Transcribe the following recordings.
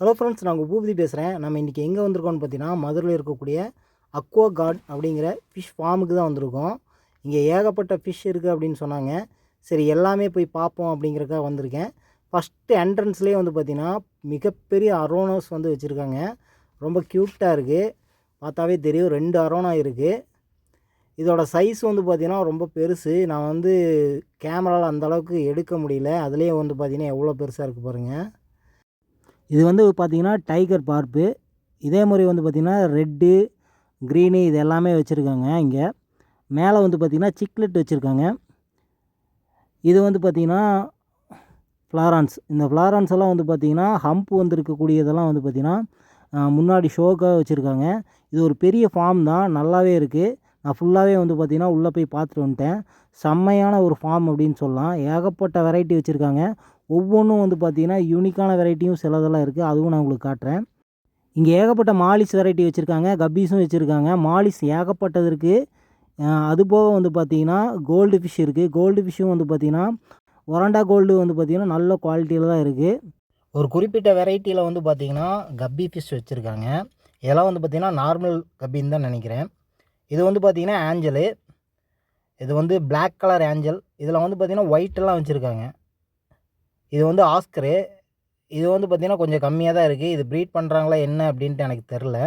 Hello friends நான் உங்கள் பூபதி பேசுகிறேன் நம்ம இன்றைக்கி எங்கே வந்திருக்கோம்னு பார்த்தீங்கன்னா மதுரையில் இருக்கக்கூடிய அக்வா கார்ட் அப்படிங்கிற ஃபிஷ் ஃபார்முக்கு தான் வந்திருக்கோம். இங்கே ஏகப்பட்ட ஃபிஷ் இருக்குது அப்படின்னு சொன்னாங்க. சரி எல்லாமே போய் பார்ப்போம் அப்படிங்கிறக்காக வந்திருக்கேன். ஃபஸ்ட்டு என்ட்ரன்ஸ்லேயே வந்து பார்த்திங்கன்னா மிகப்பெரிய அரோனோஸ் வந்து வச்சுருக்காங்க. ரொம்ப க்யூட்டாக இருக்குது பார்த்தாவே தெரியும் ரெண்டு அரோனா இருக்குது இதோட சைஸ் வந்து பார்த்திங்கன்னா ரொம்ப பெருசு. நான் வந்து கேமராவில் அந்த அளவுக்கு எடுக்க முடியல. அதுலேயே வந்து பார்த்திங்கன்னா எவ்வளோ பெருசாக இருக்குது பாருங்கள் இது வந்து பார்த்திங்கன்னா டைகர் பார்ப்பு. இதே மாதிரி வந்து பார்த்திங்கன்னா ரெட்டு க்ரீனு இது எல்லாமே வச்சுருக்காங்க இங்கே. மேலே வந்து பார்த்திங்கன்னா சிக்லெட் வச்சுருக்காங்க. இது வந்து பார்த்திங்கன்னா ஃப்ளாரான்ஸ் இந்த ஃப்ளாரான்ஸ் எல்லாம் வந்து பார்த்திங்கன்னா ஹம்ப் வந்துருக்கக்கூடியதெல்லாம் வந்து பார்த்திங்கன்னா முன்னாடி ஷோக்காக வச்சுருக்காங்க. இது ஒரு பெரிய ஃபார்ம் தான். நல்லாவே இருக்குது நான் ஃபுல்லாகவே வந்து பார்த்திங்கன்னா உள்ளே போய் பார்த்துட்டு வந்துட்டேன். செம்மையான ஒரு ஃபார்ம் அப்படின்னு சொல்லலாம். ஏகப்பட்ட வெரைட்டி வச்சுருக்காங்க. ஒவ்வொன்றும் வந்து பார்த்திங்கன்னா யூனிக்கான வெரைட்டியும் சிலதெல்லாம் இருக்குது அதுவும் நான் உங்களுக்கு காட்டுறேன். இங்கே ஏகப்பட்ட மாலிஸ் வெரைட்டி வச்சுருக்காங்க. கப்பீஸும் வச்சுருக்காங்க. மாலிஸ் ஏகப்பட்டது இருக்குது அது போக வந்து பார்த்திங்கன்னா கோல்டு ஃபிஷ் இருக்குது கோல்டு ஃபிஷ்ஷும் வந்து பார்த்திங்கன்னா ஒரண்டா கோல்டு வந்து பார்த்திங்கன்னா நல்ல குவாலிட்டியில் தான் இருக்குது ஒரு குறிப்பிட்ட வெரைட்டியில் வந்து பார்த்திங்கன்னா கப்பி ஃபிஷ் வச்சுருக்காங்க. இதெல்லாம் வந்து பார்த்திங்கன்னா நார்மல் கப்பின்னு தான் நினைக்கிறேன். இது வந்து பார்த்திங்கன்னா ஆஞ்சலு. இது வந்து பிளாக் கலர் ஆஞ்சல். இதில் வந்து பார்த்திங்கன்னா ஒயிட்டெல்லாம் வச்சுருக்காங்க. இது வந்து ஆஸ்கரு. இது வந்து பார்த்திங்கன்னா கொஞ்சம் கம்மியாக தான் இருக்குது இது ப்ரீட் பண்ணுறாங்களா என்ன அப்படின்ட்டு எனக்கு தெரில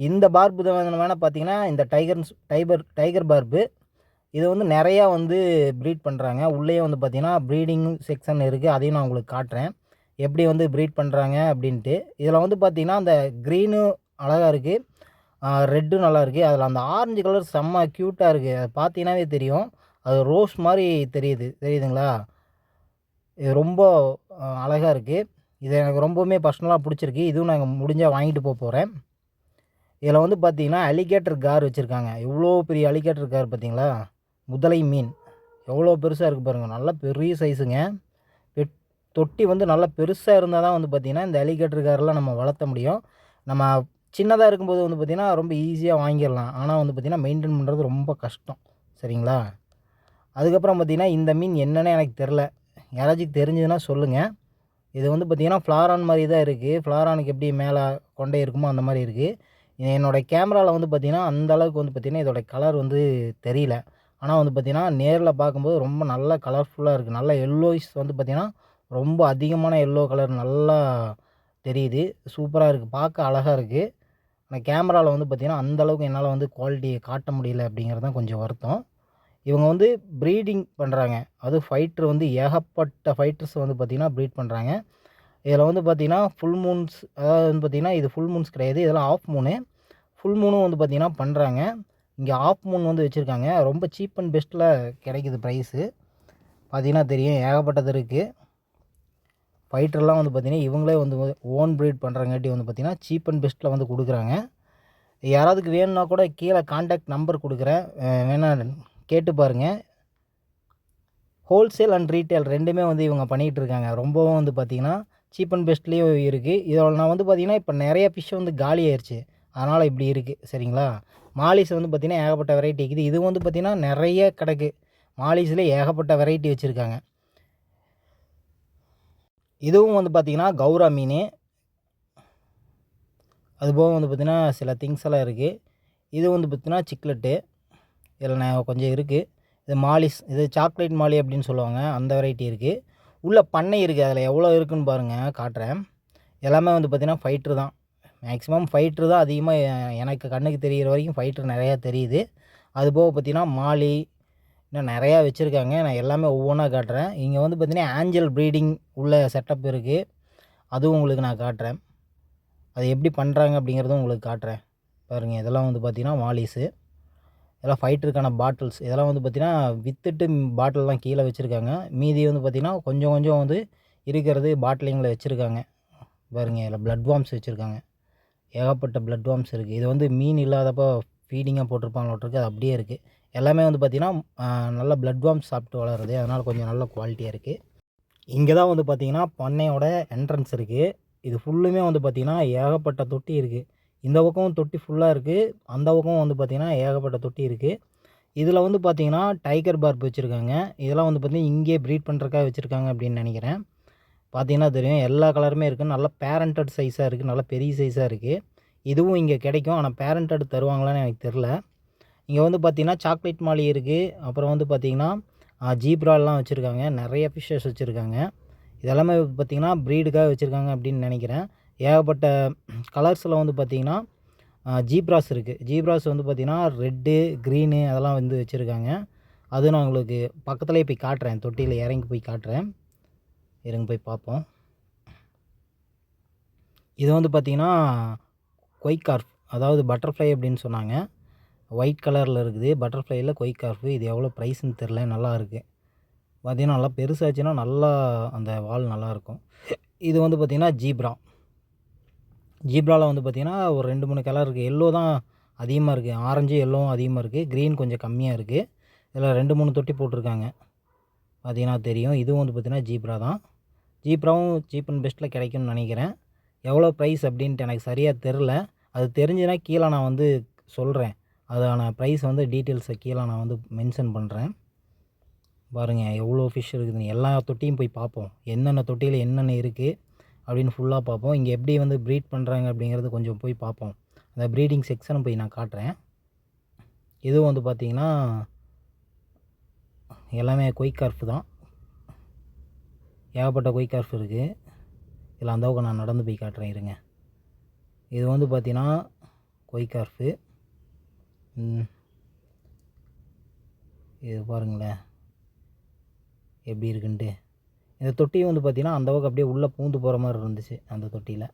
இந்த பார்பு தான் வேணால் பார்த்தீங்கன்னா இந்த டைகர் டைபர் டைகர் பார்பு இது வந்து நிறையா வந்து ப்ரீட் பண்ணுறாங்க உள்ளேயே வந்து பார்த்திங்கன்னா ப்ரீடிங் செக்ஷன் இருக்குது அதையும் நான் உங்களுக்கு காட்டுறேன். எப்படி வந்து ப்ரீட் பண்ணுறாங்க அப்படின்ட்டு. இதில் வந்து பார்த்திங்கன்னா அந்த க்ரீனும் அழகாக இருக்குது ரெட்டும் நல்லாயிருக்கு. அதில் அந்த ஆரஞ்சு கலர் செம்ம க்யூட்டாக இருக்குது அதை பார்த்தீங்கன்னாவே தெரியும். அது ரோஸ் மாதிரி தெரியுது. தெரியுதுங்களா? இது ரொம்ப அழகாக இருக்குது இது எனக்கு ரொம்பவுமே பர்சனலாக பிடிச்சிருக்கு. இதுவும் நாங்கள் முடிஞ்சால் வாங்கிட்டு போக போகிறேன் இதில் வந்து பார்த்திங்கன்னா அலிகேட்டர் கார் வச்சுருக்காங்க. எவ்வளோ பெரிய அலிகேட்டர் கார் பார்த்தீங்களா? முதலை மீன். எவ்வளோ பெருசாக இருக்குது பாருங்கள் நல்லா பெரிய சைஸுங்க பெட் தொட்டி வந்து நல்லா பெருசாக இருந்தால் தான் வந்து பார்த்திங்கன்னா இந்த அலிகேட்டர் காரெலாம் நம்ம வளர்த்த முடியும். நம்ம சின்னதாக இருக்கும்போது வந்து பார்த்திங்கன்னா ரொம்ப ஈஸியாக வாங்கிடலாம். ஆனால் வந்து பார்த்திங்கன்னா மெயின்டைன் பண்ணுறது ரொம்ப கஷ்டம். சரிங்களா? அதுக்கப்புறம் பார்த்திங்கன்னா இந்த மீன் என்னென்னு எனக்கு தெரில யாராச்சும் தெரிஞ்சதுன்னா சொல்லுங்கள் இது வந்து பார்த்திங்கன்னா ஃப்ளாரான் மாதிரி தான் இருக்குது ஃப்ளாரானுக்கு எப்படி மேலே கொண்டே இருக்குமோ அந்த மாதிரி இருக்குது இது என்னோடய கேமராவில் வந்து பார்த்திங்கன்னா அந்த அளவுக்கு வந்து பார்த்திங்கன்னா இதோட கலர் வந்து தெரியல. ஆனால் வந்து பார்த்திங்கன்னா நேரில் பார்க்கும்போது ரொம்ப நல்ல கலர்ஃபுல்லாக இருக்குது நல்ல எல்லோயிஸ் வந்து பார்த்திங்கன்னா ரொம்ப அதிகமான எல்லோ கலர் நல்லா தெரியுது. சூப்பராக இருக்குது பார்க்க அழகாக இருக்குது ஆனால் கேமராவில் வந்து பார்த்திங்கன்னா அந்த அளவுக்கு என்னால் வந்து குவாலிட்டியை காட்ட முடியல அப்படிங்கிறது தான் கொஞ்சம் வருத்தம். இவங்க வந்து ப்ரீடிங் பண்ணுறாங்க அது ஃபைட்ரு வந்து ஏகப்பட்ட ஃபைட்டர்ஸ் வந்து பார்த்திங்கன்னா ப்ரீட் பண்ணுறாங்க இதில் வந்து பார்த்திங்கன்னா ஃபுல் மூன்ஸ் அதாவது வந்து பார்த்திங்கன்னா இது ஃபுல் மூன்ஸ் கிடையாது. இதெல்லாம் ஆஃப் மூனு ஃபுல் மூணும் வந்து பார்த்திங்கன்னா பண்ணுறாங்க இங்கே ஆஃப் மூன் வந்து வச்சுருக்காங்க. ரொம்ப சீப் அண்ட் பெஸ்ட்டில் கிடைக்குது ப்ரைஸு பார்த்திங்கன்னா தெரியும். ஏகப்பட்டது இருக்குது ஃபைட்டர்லாம் வந்து பார்த்திங்கன்னா இவங்களே வந்து ஓன் ப்ரீட் பண்ணுறங்காட்டி வந்து பார்த்திங்கன்னா சீப் அண்ட் பெஸ்ட்டில் வந்து கொடுக்குறாங்க. யாராவதுக்கு வேணும்னா கூட கீழே காண்டாக்ட் நம்பர் கொடுக்குறேன். வேணால் கேட்டு பாருங்கள் ஹோல்சேல் அண்ட் ரீட்டைல் ரெண்டுமே வந்து இவங்க பண்ணிகிட்டு இருக்காங்க. ரொம்பவும் வந்து பார்த்திங்கன்னா சீப் அண்ட் பெஸ்ட்லேயும் இருக்குது இதில் நான் வந்து பார்த்திங்கன்னா இப்போ நிறைய ஃபிஷ் வந்து காலி ஆயிடுச்சு அதனால் இப்படி இருக்குது சரிங்களா? மாலிஸ் வந்து பார்த்திங்கன்னா ஏகப்பட்ட வெரைட்டி இருக்குது. இது வந்து பார்த்திங்கன்னா நிறைய கிடக்கு மாலிஸில் ஏகப்பட்ட வெரைட்டி வச்சுருக்காங்க. இதுவும் வந்து பார்த்திங்கன்னா கௌரா மீன். அதுபோக வந்து பார்த்திங்கன்னா சில திங்ஸ் எல்லாம் இருக்குது இது வந்து பார்த்திங்கன்னா சிக்லெட்டு. இதில் நான் கொஞ்சம் இருக்குது இது மாலிஸ் இது சாக்லேட் மாலி அப்படின்னு சொல்லுவாங்க. அந்த வெரைட்டி இருக்குது உள்ளே பண்ணை இருக்குது அதில் எவ்வளோ இருக்குன்னு பாருங்கள் காட்டுறேன். எல்லாமே வந்து பார்த்திங்கன்னா ஃபைட்ரு தான். மேக்ஸிமம் ஃபைட்ரு தான் அதிகமாக எனக்கு கண்ணுக்கு தெரிகிற வரைக்கும் ஃபைட்ரு நிறையா தெரியுது. அது போக பார்த்திங்கன்னா மாலி இன்னும் நிறையா வச்சுருக்காங்க. நான் எல்லாமே ஒவ்வொன்றா காட்டுறேன். இங்கே வந்து பார்த்திங்கன்னா ஆஞ்சல் ப்ரீடிங் உள்ள செட்டப் இருக்குது அதுவும் உங்களுக்கு நான் காட்டுறேன். அது எப்படி பண்ணுறாங்க அப்படிங்கிறதும் உங்களுக்கு காட்டுறேன். பாருங்கள் இதெல்லாம் வந்து பார்த்திங்கன்னா வாலிஸு. இதெல்லாம் ஃபைட்டருக்கான பாட்டில்ஸ் இதெல்லாம் வந்து பார்த்திங்கன்னா விற்றுட்டு பாட்டில்லாம் கீழே வச்சுருக்காங்க. மீதி வந்து பார்த்திங்கன்னா கொஞ்சம் கொஞ்சம் வந்து இருக்கிறது பாட்டிலிங்கில் வச்சுருக்காங்க. பாருங்கள் இதில் ப்ளட் வார்ம்ஸ் வச்சுருக்காங்க. ஏகப்பட்ட ப்ளட் வார்ம்ஸ் இருக்குது இது வந்து மீன் இல்லாதப்போ ஃபீடிங்காக போட்டிருப்பாங்களோட்டிருக்கு அது அப்படியே இருக்குது எல்லாமே வந்து பார்த்திங்கன்னா நல்ல ப்ளட் வார்ம் சாப்பிட்டு வளருது அதனால் கொஞ்சம் நல்ல குவாலிட்டியாக இருக்குது இங்கே தான் வந்து பார்த்திங்கன்னா பண்ணையோட என்ட்ரன்ஸ் இருக்குது இது ஃபுல்லுமே வந்து பார்த்திங்கன்னா ஏகப்பட்ட தொட்டி இருக்குது இந்த பக்கம் தொட்டி ஃபுல்லாக இருக்குது அந்த பக்கம் வந்து பார்த்திங்கன்னா ஏகப்பட்ட தொட்டி இருக்குது இதில் வந்து பார்த்திங்கன்னா டைகர் பார்ப் வச்சுருக்காங்க. இதெல்லாம் வந்து பார்த்திங்கன்னா இங்கே ப்ரீட் பண்ணுறக்காக வச்சுருக்காங்க அப்படின்னு நினைக்கிறேன். பார்த்திங்கன்னா தெரியும். எல்லா கலருமே இருக்குது நல்ல பேரண்டட் சைஸாக இருக்குது நல்ல பெரிய சைஸாக இருக்குது இதுவும் இங்கே கிடைக்கும். ஆனால் பேரண்டட் தருவாங்களான்னு எனக்கு தெரில இங்கே வந்து பார்த்திங்கன்னா சாக்லேட் மாலி இருக்குது அப்புறம் வந்து பார்த்திங்கன்னா ஜீப்ராலாம் வச்சுருக்காங்க. நிறைய ஃபிஷ்ஷஸ் வச்சுருக்காங்க. இதெல்லாமே பார்த்திங்கன்னா ப்ரீடுக்காக வச்சுருக்காங்க அப்படின்னு நினைக்கிறேன். ஏகப்பட்ட கலர்ஸில் வந்து பார்த்திங்கன்னா ஜீப்ராஸ் இருக்குது ஜீப்ராஸ் வந்து பார்த்திங்கன்னா ரெட்டு க்ரீனு அதெல்லாம் வந்து வச்சுருக்காங்க. அது நான் உங்களுக்கு பக்கத்துலேயே போய் காட்டுறேன். தொட்டியில் இறங்கி போய் காட்டுறேன். இறங்கி போய் பார்ப்போம். இது வந்து பார்த்திங்கன்னா கொய்கார்ஃப் அதாவது பட்டர்ஃப்ளை அப்படின்னு சொன்னாங்க. ஒயிட் கலரில் இருக்குது. பட்டர்ஃப்ளையில் கொய்கார்ஃபு இது எவ்வளோ ப்ரைஸ்னு தெரில நல்லாயிருக்கு பார்த்திங்கன்னா நல்லா பெருசாச்சுன்னா நல்லா அந்த வால் நல்லாயிருக்கும் இது வந்து பார்த்திங்கன்னா ஜீப்ரா ஜீப்ராவில் வந்து பார்த்திங்கன்னா ஒரு ரெண்டு மூணு கலர் இருக்குது எல்லோ தான் அதிகமாக இருக்குது ஆரஞ்சு எல்லோவும் அதிகமாக இருக்குது க்ரீன் கொஞ்சம் கம்மியாக இருக்குது இதில் ரெண்டு மூணு தொட்டி போட்டிருக்காங்க. பார்த்தீங்கன்னா தெரியும். இதுவும் வந்து பார்த்திங்கன்னா ஜீப்ரா தான். ஜீப்ராவும் சீப் அண்ட் பெஸ்ட்டில் கிடைக்கும்னு நினைக்கிறேன். எவ்வளோ ப்ரைஸ் அப்படின்ட்டு எனக்கு சரியாக தெரில அது தெரிஞ்சுன்னா கீழே நான் வந்து சொல்கிறேன் அதான ப்ரைஸ் வந்து டீட்டெயில்ஸை கீழே நான் வந்து மென்ஷன் பண்ணுறேன் பாருங்கள் எவ்வளோ ஃபிஷ் இருக்குதுன்னு எல்லா தொட்டியும் போய் பார்ப்போம். என்னென்ன தொட்டியில் என்னென்ன இருக்குது அப்படின்னு ஃபுல்லாக பார்ப்போம். இங்கே எப்படி வந்து ப்ரீட் பண்ணுறாங்க அப்படிங்கிறது கொஞ்சம் போய் பார்ப்போம். அந்த ப்ரீடிங் செக்ஷனை போய் நான் காட்டுறேன். இதுவும் வந்து பார்த்திங்கன்னா எல்லாமே கொய்கார்ஃப் தான். ஏகப்பட்ட கொய்கார்ஃப் இருக்குது இதில் அந்த நான் நடந்து போய் காட்டுறேன் இருங்க. இது வந்து பார்த்திங்கன்னா கொய்கார்ஃபு இது பாருங்களேன். எப்படி இருக்குன்ட்டு. இந்த தொட்டியும் வந்து பார்த்திங்கன்னா அந்த பக்கம் அப்படியே உள்ளே பூந்து போகிற மாதிரி இருந்துச்சு அந்த தொட்டியில்.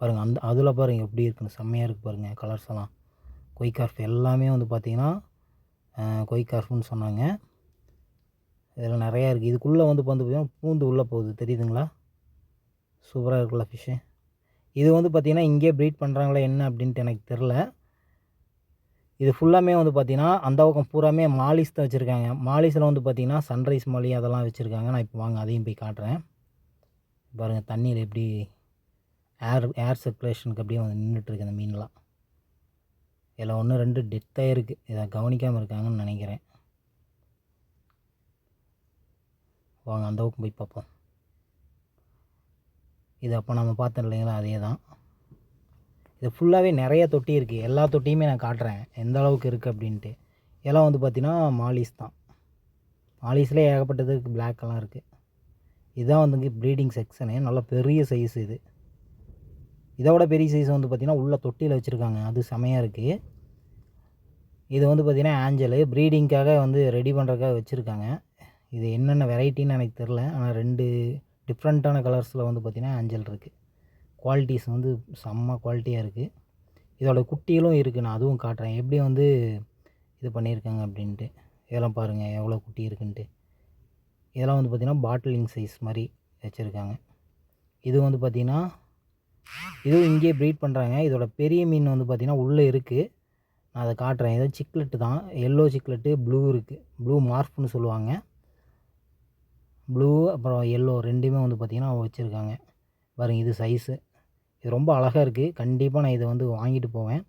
பாருங்கள் அந்த அதில் பாருங்கள் எப்படி இருக்குன்னு. செம்மையாக இருக்குது பாருங்கள் கலர்ஸ் எல்லாம். கொய்கார்ஃப் எல்லாமே வந்து பார்த்திங்கன்னா கொய்கார்ஃப்னு சொன்னாங்க. இதில் நிறையா இருக்குது இதுக்குள்ளே வந்து வந்து பார்த்திங்கன்னா பூந்து உள்ளே போகுது. தெரியுதுங்களா? சூப்பராக இருக்குல்ல ஃபிஷ்ஷு இது வந்து பார்த்திங்கன்னா இங்கேயே ப்ரீட் பண்ணுறாங்களா என்ன அப்படின்ட்டு எனக்கு தெரில இது ஃபுல்லாமே வந்து பார்த்திங்கன்னா அந்த பக்கம் பூராமே மாலிஸ் தான் வச்சுருக்காங்க. மாலிஸில் வந்து பார்த்திங்கன்னா சன்ரைஸ் மாலி அதெல்லாம் வச்சுருக்காங்க. நான் இப்போ வாங்க அதையும் போய் காட்டுறேன். பாருங்கள் தண்ணியில் எப்படி ஏர் ஏர் சர்க்குலேஷனுக்கு அப்படியே வந்து நின்றுட்டுருக்கு அந்த மீன்லாம். இதில் ஒன்று ரெண்டு டெத்தாக இருக்குது இதை கவனிக்காமல் இருக்காங்கன்னு நினைக்கிறேன். வாங்க அந்த பக்கம் போய் பார்ப்போம். இது அப்போ நம்ம பார்த்தோம் இல்லைங்களா அதே தான் இது ஃபுல்லாகவே நிறைய தொட்டி இருக்குது எல்லா தொட்டியுமே நான் காட்டுறேன். எந்த அளவுக்கு இருக்குது அப்படின்ட்டு. இதெல்லாம் வந்து பார்த்திங்கன்னா மாலிஸ் தான். மாலிஸ்லேயே ஏகப்பட்டது இருக்குது பிளாக்கெல்லாம் இருக்குது இதுதான் வந்து ப்ரீடிங் செக்ஷனு நல்ல பெரிய சைஸ் இது. இதோட பெரிய சைஸ் வந்து பார்த்திங்கன்னா உள்ள தொட்டியில் வச்சுருக்காங்க. அது செமையாக இருக்குது இது வந்து பார்த்திங்கன்னா ஆஞ்சலு ப்ரீடிங்க்காக வந்து ரெடி பண்ணுறதுக்காக வச்சுருக்காங்க. இது என்னென்ன வெரைட்டின்னு எனக்கு தெரில ஆனால் ரெண்டு டிஃப்ரெண்ட்டான கலர்ஸில் வந்து பார்த்திங்கன்னா ஆஞ்சல் இருக்குது குவாலிட்டிஸ் வந்து செம்ம குவாலிட்டியாக இருக்குது இதோட குட்டிகளும் இருக்குது நான் அதுவும் காட்டுறேன். எப்படி வந்து இது பண்ணியிருக்காங்க அப்படின்ட்டு. இதெல்லாம் பாருங்கள் எவ்வளோ குட்டி இருக்குன்ட்டு. இதெல்லாம் வந்து பார்த்திங்கன்னா பாட்டிலிங் சைஸ் மாதிரி வச்சுருக்காங்க. இது வந்து பார்த்திங்கன்னா இதுவும் இங்கேயே ப்ரீட் பண்ணுறாங்க இதோட பெரிய மீன் வந்து பார்த்திங்கன்னா உள்ளே இருக்குது நான் அதை காட்டுறேன். ஏதோ சிக்லெட்டு தான். எல்லோ சிக்லெட்டு ப்ளூ இருக்குது ப்ளூ மார்ஃப்னு சொல்லுவாங்க. ப்ளூ அப்புறம் எல்லோ ரெண்டுமே வந்து பார்த்திங்கன்னா வச்சுருக்காங்க. பாருங்கள் இது சைஸு இது ரொம்ப அழகாக இருக்குது கண்டிப்பாக நான் இதை வந்து வாங்கிட்டு போவேன்.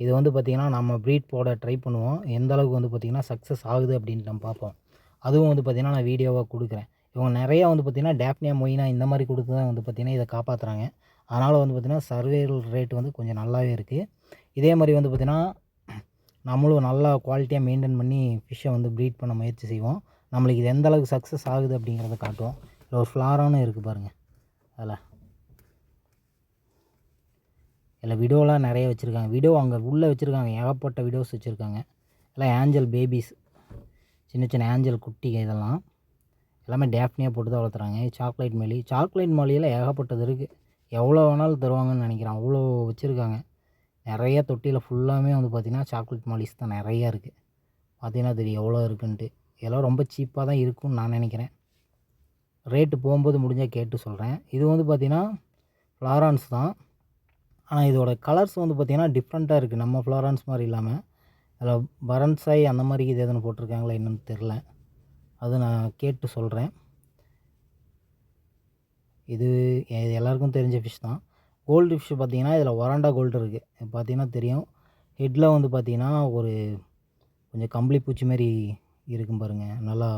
இது வந்து பார்த்திங்கன்னா நம்ம ப்ரீட் போட ட்ரை பண்ணுவோம். எந்த அளவுக்கு வந்து பார்த்திங்கன்னா சக்ஸஸ் ஆகுது அப்படின்ட்டு நம்ம பார்ப்போம். அதுவும் வந்து பார்த்திங்கன்னா நான் வீடியோவாக கொடுக்குறேன். இவங்க நிறையா வந்து பார்த்திங்கன்னா டேப்னியா மொயினா இந்த மாதிரி கொடுத்து தான் வந்து பார்த்திங்கன்னா இதை காப்பாற்றுறாங்க அதனால் வந்து பார்த்திங்கன்னா சர்வேல் ரேட் வந்து கொஞ்சம் நல்லாவே இருக்குது இதே மாதிரி வந்து பார்த்திங்கன்னா நம்மளும் நல்லா குவாலிட்டியாக மெயின்டைன் பண்ணி ஃபிஷ்ஷை வந்து ப்ரீட் பண்ண முயற்சி செய்வோம். நம்மளுக்கு இது எந்த அளவுக்கு சக்ஸஸ் ஆகுது அப்படிங்கிறத காட்டுவோம். இல்லை ஒரு ஃப்ளாரானு இருக்குது பாருங்கள் அதில். இல்லை விடோலாம் நிறைய வச்சுருக்காங்க. விடோ அங்கே உள்ளே வச்சுருக்காங்க. ஏகப்பட்ட விடோஸ் வச்சுருக்காங்க. எல்லாம் ஏஞ்சல் பேபிஸ். சின்ன சின்ன ஏஞ்சல் குட்டிங்க இதெல்லாம். எல்லாமே டேஃப்னியாக போட்டு தான் வளர்த்துறாங்க சாக்லேட் மாலி. சாக்லேட் மாலியில் ஏகப்பட்டது இருக்குது எவ்வளோ வேணாலும் தருவாங்கன்னு நினைக்கிறேன். அவ்வளோ வச்சுருக்காங்க. நிறைய தொட்டியில் ஃபுல்லாமே வந்து பார்த்திங்கன்னா சாக்லேட் மாலிஸ் தான் நிறையா இருக்குது பார்த்திங்கன்னா தெரியும் எவ்வளோ இருக்குன்ட்டு. இதெல்லாம் ரொம்ப சீப்பாக தான் இருக்கும்னு நான் நினைக்கிறேன். ரேட்டு போகும்போது முடிஞ்சால் கேட்டு சொல்கிறேன் இது வந்து பார்த்திங்கன்னா ஃப்ளாரான்ஸ் தான். ஆனால் இதோட கலர்ஸ் வந்து பார்த்திங்கன்னா டிஃப்ரெண்ட்டாக இருக்குது நம்ம ஃப்ளாரன்ஸ் மாதிரி இல்லாமல் அதில் பரன்சாய் அந்த மாதிரி இது எதுன்னு போட்டிருக்காங்களா என்னன்னு தெரில அது நான் கேட்டு சொல்கிறேன் இது இது எல்லாருக்கும் தெரிஞ்ச ஃபிஷ் தான். கோல்டு ஃபிஷ் பார்த்திங்கன்னா இதில் வராண்டா கோல்டு இருக்குது பார்த்திங்கன்னா தெரியும். ஹெட்டில் வந்து பார்த்திங்கன்னா ஒரு கொஞ்சம் கம்பளி பூச்சி மாதிரி இருக்கும் பாருங்கள் நல்லா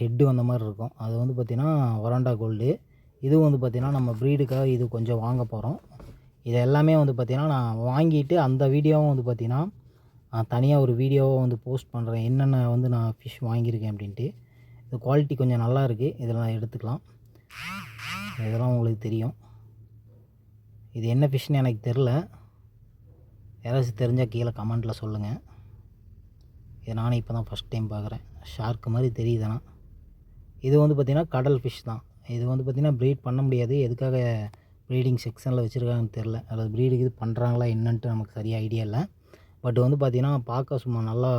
ஹெட்டு வந்த மாதிரி இருக்கும். அது வந்து பார்த்திங்கன்னா வராண்டா கோல்டு இதுவும் வந்து பார்த்திங்கன்னா நம்ம ப்ரீடுக்காக இது கொஞ்சம் வாங்க போகிறோம் இது எல்லாமே வந்து பார்த்திங்கன்னா நான் வாங்கிட்டு அந்த வீடியோவும் வந்து பார்த்திங்கன்னா நான் தனியாக ஒரு வீடியோவை வந்து போஸ்ட் பண்ணுறேன் என்னென்ன வந்து நான் ஃபிஷ் வாங்கியிருக்கேன் அப்படின்ட்டு. இது குவாலிட்டி கொஞ்சம் நல்லா இருக்குது இதெல்லாம் எடுத்துக்கலாம். இதெல்லாம் உங்களுக்கு தெரியும். இது என்ன ஃபிஷ்னு எனக்கு தெரில யாராச்சும் தெரிஞ்சால் கீழே கமெண்ட்டில் சொல்லுங்கள் இது நானே இப்போ தான் ஃபஸ்ட் டைம் பார்க்குறேன். ஷார்க்கு மாதிரி தெரியுதுண்ணா. இது வந்து பார்த்திங்கன்னா கடல் ஃபிஷ் தான். இது வந்து பார்த்திங்கன்னா ப்ரீட் பண்ண முடியாது. எதுக்காக ப்ரீடிங் செக்ஷனில் வச்சுருக்காங்கன்னு தெரில அல்லது ப்ரீடுக்கு இது பண்ணுறாங்களா என்னன்ட்டு நமக்கு சரியாக ஐடியா இல்லை. பட் வந்து பார்த்திங்கன்னா பார்க்க சும்மா நல்லா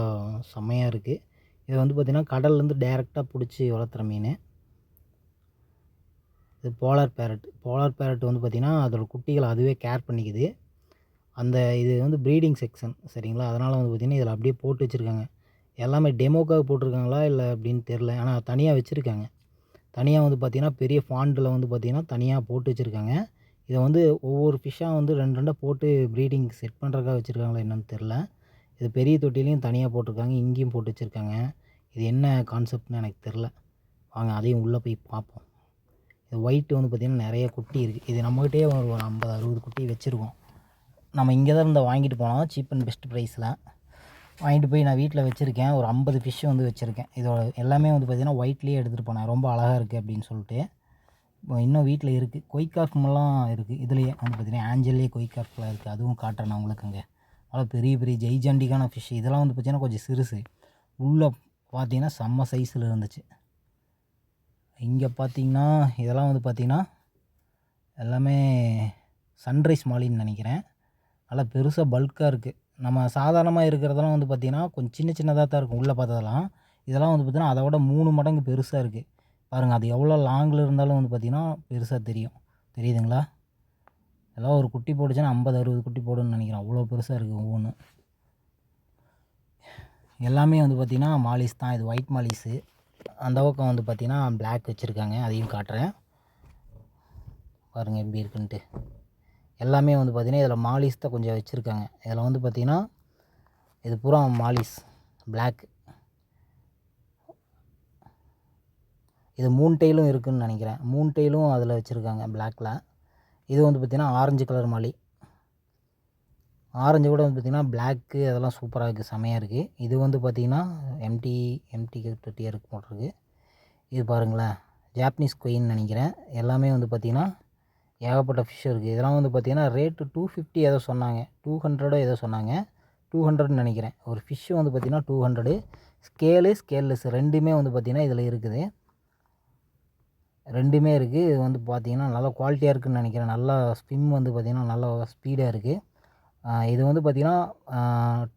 செம்மையாக இருக்குது இது வந்து பார்த்திங்கன்னா கடல்லேருந்து டேரெக்டாக பிடிச்சி வளர்த்துற மீன். இது போலார் பேரட். போலார் பேரட் வந்து பார்த்திங்கன்னா அதோட குட்டிகளை அதுவே கேர் பண்ணிக்குது. அந்த இது வந்து ப்ரீடிங் செக்ஷன் சரிங்களா? அதனால் வந்து பார்த்திங்கன்னா இதில் அப்படியே போட்டு வச்சுருக்காங்க. எல்லாமே டெமோக்காக போட்டிருக்காங்களா இல்லை அப்படின்னு தெரில ஆனால் தனியாக வச்சுருக்காங்க. தனியாக வந்து பார்த்திங்கன்னா பெரிய ஃபாண்டில் வந்து பார்த்திங்கன்னா தனியாக போட்டு வச்சுருக்காங்க. இதை வந்து ஒவ்வொரு ஃபிஷ்ஷாக வந்து ரெண்டு ரெண்டாக போட்டு ப்ரீடிங் செட் பண்ணுறதுக்காக வச்சுருக்காங்களா என்னன்னு தெரில இது பெரிய தொட்டிலையும் தனியாக போட்டிருக்காங்க இங்கேயும் போட்டு வச்சுருக்காங்க. இது என்ன கான்செப்ட்னு எனக்கு தெரில வாங்க அதையும் உள்ளே போய் பார்ப்போம். இது ஒயிட் வந்து பார்த்திங்கன்னா நிறைய குட்டி இருக்குது இது நம்மகிட்டே ஒரு ஒரு ஐம்பது அறுபது குட்டி வச்சுருக்கோம். நம்ம இங்கே தான் இருந்தால் வாங்கிட்டு போனோம் சீப் அண்ட் பெஸ்ட் ப்ரைஸில் வாங்கிட்டு போய் நான் வீட்டில் வச்சுருக்கேன். ஒரு ஐம்பது ஃபிஷ்ஷு வந்து வச்சுருக்கேன். இதோட எல்லாமே வந்து பார்த்திங்கன்னா ஒயிட்லேயே எடுத்துகிட்டு போனேன். ரொம்ப அழகாக இருக்குது அப்படின்னு சொல்லிட்டு. இன்னும் வீட்டில் இருக்குது கொய்காஃப்மெல்லாம் இருக்குது இதுலேயே வந்து பார்த்திங்கன்னா ஆஞ்சல்லே கொய்காஃப்லாம் இருக்குது அதுவும் காட்டுறேன் நான் உங்களுக்கு அங்கே. நல்லா பெரிய பெரிய ஜெய்ஜாண்டிக்கான ஃபிஷ் இதெல்லாம் வந்து பார்த்திங்கன்னா கொஞ்சம் சிறுசு. உள்ளே பார்த்தீங்கன்னா செம்ம சைஸில் இருந்துச்சு. இங்கே பார்த்தீங்கன்னா இதெல்லாம் வந்து பார்த்திங்கன்னா எல்லாமே சன்ரைஸ் மாலின்னு நினைக்கிறேன். நல்லா பெருசாக பல்காக இருக்குது நம்ம சாதாரணமாக இருக்கிறதெல்லாம் வந்து பார்த்திங்கன்னா கொஞ்சம் சின்ன சின்னதாக தான் இருக்கும். உள்ளே பார்த்ததெல்லாம். இதெல்லாம் வந்து பார்த்திங்கன்னா அதை விட மூணு மடங்கு பெருசாக இருக்குது பாருங்கள் அது எவ்வளோ லாங்கில் இருந்தாலும் வந்து பார்த்திங்கன்னா பெருசாக தெரியும். தெரியுதுங்களா? எல்லாம் ஒரு குட்டி போட்டுச்சுன்னா ஐம்பது அறுபது குட்டி போடுன்னு நினைக்கிறேன். அவ்வளோ பெருசாக இருக்குது ஒவ்வொன்றும் எல்லாமே வந்து பார்த்திங்கன்னா மாலிஸ் தான். இது ஒயிட் மாலிஸு அந்த பக்கம் வந்து பார்த்திங்கன்னா பிளாக் வச்சுருக்காங்க. அதையும் காட்டுறேன். பாருங்கள் எப்படி இருக்குன்ட்டு. எல்லாமே வந்து பார்த்திங்கன்னா இதில் மாலிஸ் தான் கொஞ்சம் வச்சுருக்காங்க. இதில் வந்து பார்த்திங்கன்னா இது பூரா மாலிஸ் பிளாக் இது மூணு டெய்லும் இருக்குதுன்னு நினைக்கிறேன். மூணு டெய்லும் அதில் வச்சுருக்காங்க பிளாக்கில் இது வந்து பார்த்திங்கன்னா ஆரஞ்சு கலர் மாலி. ஆரஞ்சு கூட வந்து பார்த்திங்கன்னா பிளாக்கு அதெல்லாம் சூப்பராக இருக்குது செமையாக இருக்குது. இது வந்து பார்த்திங்கன்னா எம்டி எம்டி தொட்டியாக இருக்கு போட்டிருக்கு. இது பாருங்களேன் ஜாப்பனீஸ் கொயின்னு நினைக்கிறேன். எல்லாமே வந்து பார்த்திங்கன்னா ஏகப்பட்ட ஃபிஷ் இருக்குது இதெல்லாம் வந்து பார்த்திங்கன்னா ரேட்டு டூ ஃபிஃப்டி ஏதோ சொன்னாங்க. டூ ஹண்ட்ரடோ ஏதோ சொன்னாங்க. டூ ஹண்ட்ரட்னு நினைக்கிறேன். ஒரு ஃபிஷ்ஷு வந்து பார்த்திங்கன்னா டூ ஹண்ட்ரடு ஸ்கேலு ஸ்கேல்லெஸ் ரெண்டுமே வந்து பார்த்திங்கன்னா இதில் இருக்குது. ரெண்டுமே இருக்குது இது வந்து பார்த்திங்கன்னா நல்லா குவாலிட்டியாக இருக்குதுன்னு நினைக்கிறேன். நல்லா ஸ்பிம் வந்து பார்த்திங்கன்னா நல்லா ஸ்பீடாக இருக்குது இது வந்து பார்த்திங்கன்னா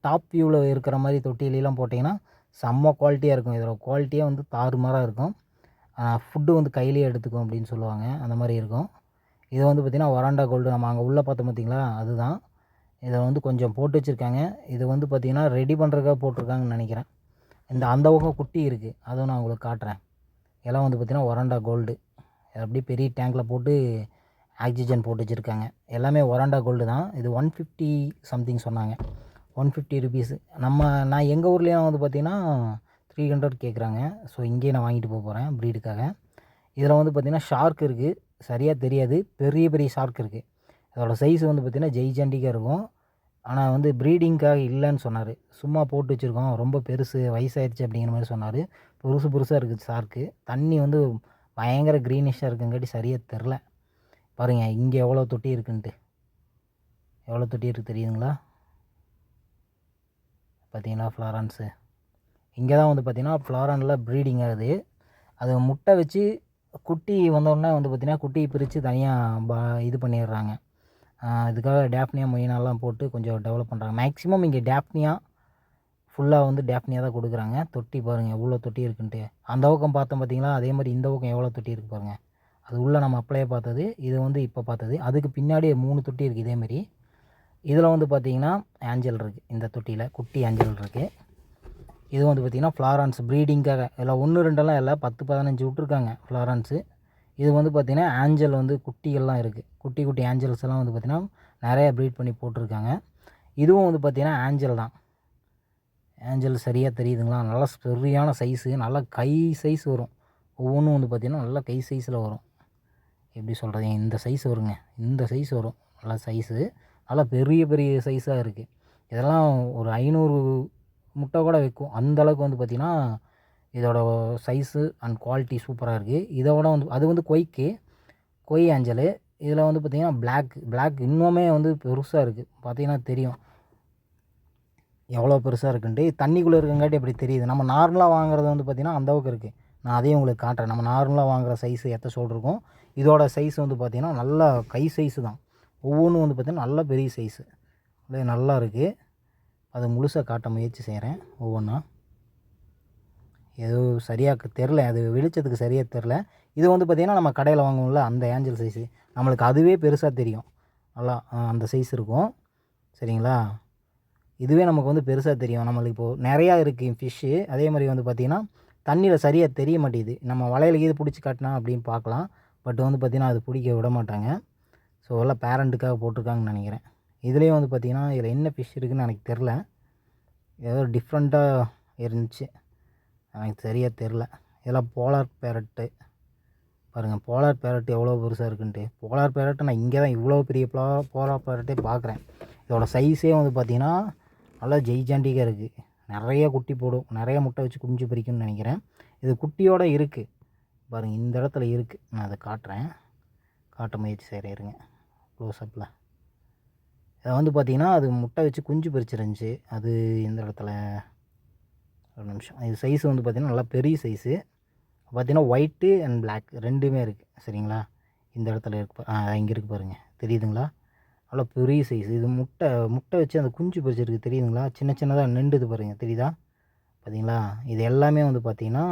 டாப் வியூவில் இருக்கிற மாதிரி தொட்டிலெலாம் போட்டிங்கன்னா செம்ம குவாலிட்டியாக இருக்கும். இதோட குவாலிட்டியாக வந்து தாறுமாறாக இருக்கும். ஃபுட்டு வந்து கையிலேயே எடுத்துக்கும் அப்படின்னு சொல்லுவாங்க. அந்த மாதிரி இருக்கும். இது வந்து பார்த்திங்கன்னா ஒராண்டா கோல்டு நம்ம அங்கே உள்ளே பார்த்தோம் பார்த்திங்களா? அதுதான். இதை வந்து கொஞ்சம் போட்டு வச்சுருக்காங்க. இது வந்து பார்த்திங்கன்னா ரெடி பண்ணுறதுக்காக போட்டிருக்காங்கன்னு நினைக்கிறேன். இந்த அந்த பக்கம் குட்டி இருக்குது அதுவும் நான் உங்களுக்கு காட்டுறேன். இதெல்லாம் வந்து பார்த்திங்கன்னா ஒராண்டா கோல்டு அப்படியே பெரிய டேங்கில் போட்டு ஆக்சிஜன் போட்டு வச்சுருக்காங்க. எல்லாமே ஒராண்டா கோல்டு தான். இது ஒன் ஃபிஃப்டி சம்திங் சொன்னாங்க. ஒன் ஃபிஃப்டி ருபீஸு நம்ம நான் எங்கள் ஊர்லேயும் வந்து பார்த்திங்கன்னா த்ரீ ஹண்ட்ரட் கேட்குறாங்க ஸோ இங்கேயே நான் வாங்கிட்டு போக போகிறேன் ப்ரீடுக்காக இதில் வந்து பார்த்திங்கன்னா ஷார்க் இருக்குது சரியாக தெரியாது. பெரிய பெரிய ஷார்க் இருக்குது அதோட சைஸ் வந்து பார்த்திங்கன்னா ஜெய்ஜண்டிக்காக இருக்கும். ஆனால் வந்து ப்ரீடிங்க்காக இல்லைன்னு சொன்னார். சும்மா போட்டு வச்சுருக்கோம். ரொம்ப பெருசு வயசாகிடுச்சு அப்படிங்கிற மாதிரி சொன்னார். புதுசு புதுசாக இருக்குது ஷார்க்கு தண்ணி வந்து பயங்கர க்ரீனிஷாக இருக்குங்காட்டி சரியாக தெரில. பாருங்கள் இங்கே எவ்வளோ தொட்டி இருக்குன்ட்டு. எவ்வளோ தொட்டி இருக்குது தெரியுதுங்களா? பார்த்தீங்களா ஃப்ளாரன்ஸு இங்கே தான் வந்து பார்த்திங்கன்னா ஃப்ளாரனில் ப்ரீடிங் ஆகுது. அது முட்டை வச்சு குட்டி வந்தோடனே வந்து பார்த்திங்கன்னா குட்டியை பிரித்து தனியாக பா இது பண்ணிடுறாங்க. இதுக்காக டேப்னியா மொயினாலாம் போட்டு கொஞ்சம் டெவலப் பண்ணுறாங்க மேக்ஸிமம் இங்கே டேப்னியா ஃபுல்லாக வந்து டேப்னியாக தான் கொடுக்குறாங்க. தொட்டி பாருங்கள் எவ்வளோ தொட்டி இருக்குன்ட்டு. அந்த பக்கம் பார்த்தோம் பார்த்தீங்களா அதே மாதிரி இந்த பக்கம் எவ்வளோ தொட்டி இருக்குது பாருங்கள் அது உள்ளே நம்ம அப்ளையே பார்த்தது இது வந்து இப்போ பார்த்தது. அதுக்கு பின்னாடி மூணு தொட்டி இருக்குது இதேமாரி இதில் வந்து பார்த்திங்கன்னா ஆஞ்சல் இருக்குது இந்த தொட்டியில். குட்டி ஆஞ்சல் இருக்குது இது வந்து பார்த்திங்கன்னா ஃப்ளாரன்ஸ் ப்ரீடிங்காக இதில் ஒன்று ரெண்டெல்லாம் இல்லை பத்து பதினஞ்சு விட்ருக்காங்க ஃப்ளாரன்ஸு. இது வந்து பார்த்திங்கன்னா ஆஞ்சல் வந்து குட்டிகள்லாம் இருக்குது குட்டி குட்டி ஆஞ்சல்ஸ் எல்லாம் வந்து பார்த்திங்கன்னா நிறையா ப்ரீட் பண்ணி போட்டிருக்காங்க. இதுவும் வந்து பார்த்திங்கன்னா ஆஞ்சல் தான். ஏஞ்சல் சரியாக தெரியுதுங்களா? நல்லா சரியான சைஸு நல்லா கை சைஸ் வரும். ஒவ்வொன்றும் வந்து பார்த்திங்கன்னா நல்லா கை சைஸில் வரும். எப்படி சொல்கிறது இந்த சைஸ் வருங்க. இந்த சைஸ் வரும். நல்லா சைஸு. நல்லா பெரிய பெரிய சைஸாக இருக்குது இதெல்லாம் ஒரு ஐநூறு முட்டை கூட வைக்கும் அந்த அளவுக்கு வந்து பார்த்திங்கன்னா இதோட சைஸு அண்ட் குவாலிட்டி சூப்பராக இருக்குது இதை விட வந்து அது வந்து கொய்க்கு கொய் அஞ்சல். இதில் வந்து பார்த்திங்கன்னா பிளாக் பிளாக் இன்னுமே வந்து பெருசாக இருக்குது பார்த்திங்கன்னா தெரியும். எவ்வளோ பெருசாக இருக்குன்ட்டு. தண்ணிக்குள்ளே இருக்கங்காட்டி இப்படி தெரியுது. நம்ம நார்மலாக வாங்குறது வந்து பார்த்திங்கன்னா அந்த அளவுக்கு இருக்குது நான் அதையும் உங்களுக்கு காட்டுறேன். நம்ம நார்மலாக வாங்குற சைஸு எத்த சொல்லிருக்கோம் இதோட சைஸ் வந்து பார்த்திங்கன்னா நல்லா கை சைஸு தான். ஒவ்வொன்றும் வந்து பார்த்திங்கன்னா நல்ல பெரிய சைஸு நல்லா இருக்குது அதை முழுசாக காட்ட முயற்சி செய்கிறேன் ஒவ்வொன்றா ஏதோ சரியாக தெரில அது வெளிச்சத்துக்கு சரியாக தெரில. இது வந்து பார்த்திங்கன்னா நம்ம கடையில் வாங்குவோம்ல அந்த ஏஞ்சல் சைஸு நம்மளுக்கு அதுவே பெருசாக தெரியும். நல்லா அந்த சைஸ் இருக்கும். சரிங்களா? இதுவே நமக்கு வந்து பெருசாக தெரியும். நம்மளுக்கு இப்போது நிறையா இருக்குது ஃபிஷ்ஷு அதே மாதிரி வந்து பார்த்திங்கன்னா தண்ணியில் சரியாக தெரிய மாட்டேங்குது. நம்ம வலையில் இது பிடிச்சி காட்டினா அப்படின்னு பார்க்கலாம். பட் வந்து பார்த்திங்கன்னா அது பிடிக்க விட மாட்டாங்க. ஸோ எல்லாம் பேரண்ட்டுக்காக போட்டிருக்காங்கன்னு நினைக்கிறேன். இதுலேயும் வந்து பார்த்திங்கன்னா இதில் என்ன ஃபிஷ் இருக்குதுன்னு எனக்கு தெரில ஏதோ டிஃப்ரெண்ட்டாக இருந்துச்சு. எனக்கு சரியாக தெரில இதெல்லாம் போலார் பேரட்டு பாருங்கள் போலார் பேரட் எவ்வளோ பெருசாக இருக்குன்ட்டு. போலார் பேரட்டை நான் இங்கே தான் இவ்வளோ பெரிய போ போலார் பேரட்டே பார்க்குறேன் இதோட சைஸே வந்து பார்த்திங்கன்னா நல்லா ஜெய்ஜாண்டிக்காக இருக்குது நிறைய குட்டி போடும். நிறைய முட்டை வச்சு குஞ்சு பிரிக்கும்னு நினைக்கிறேன். இது குட்டியோட இருக்குது பாருங்கள் இந்த இடத்துல இருக்குது நான் அதை காட்டுறேன். காட்ட முயற்சி செய்கிறேன் இருங்க. க்ளோஸ்அப்பில் வந்து பார்த்திங்கன்னா அது முட்டை வச்சு குஞ்சு பறிச்சிருந்துச்சு. அது இந்த இடத்துல ஒரு நிமிஷம். இது சைஸ் வந்து பார்த்திங்கன்னா நல்லா பெரிய சைஸு பார்த்தீங்கன்னா ஒயிட்டு அண்ட் பிளாக் ரெண்டுமே இருக்குது சரிங்களா? இந்த இடத்துல இருக்கு ஆ இங்கே இருக்குது பாருங்கள் தெரியுதுங்களா? நல்லா பெரிய சைஸ் இது முட்டை முட்டை வச்சு அந்த குஞ்சு பறிச்சிருக்கு. தெரியுதுங்களா? சின்ன சின்னதாக நின்றுது பாருங்கள் தெரியுதா? பார்த்தீங்களா இது எல்லாமே வந்து பார்த்திங்கன்னா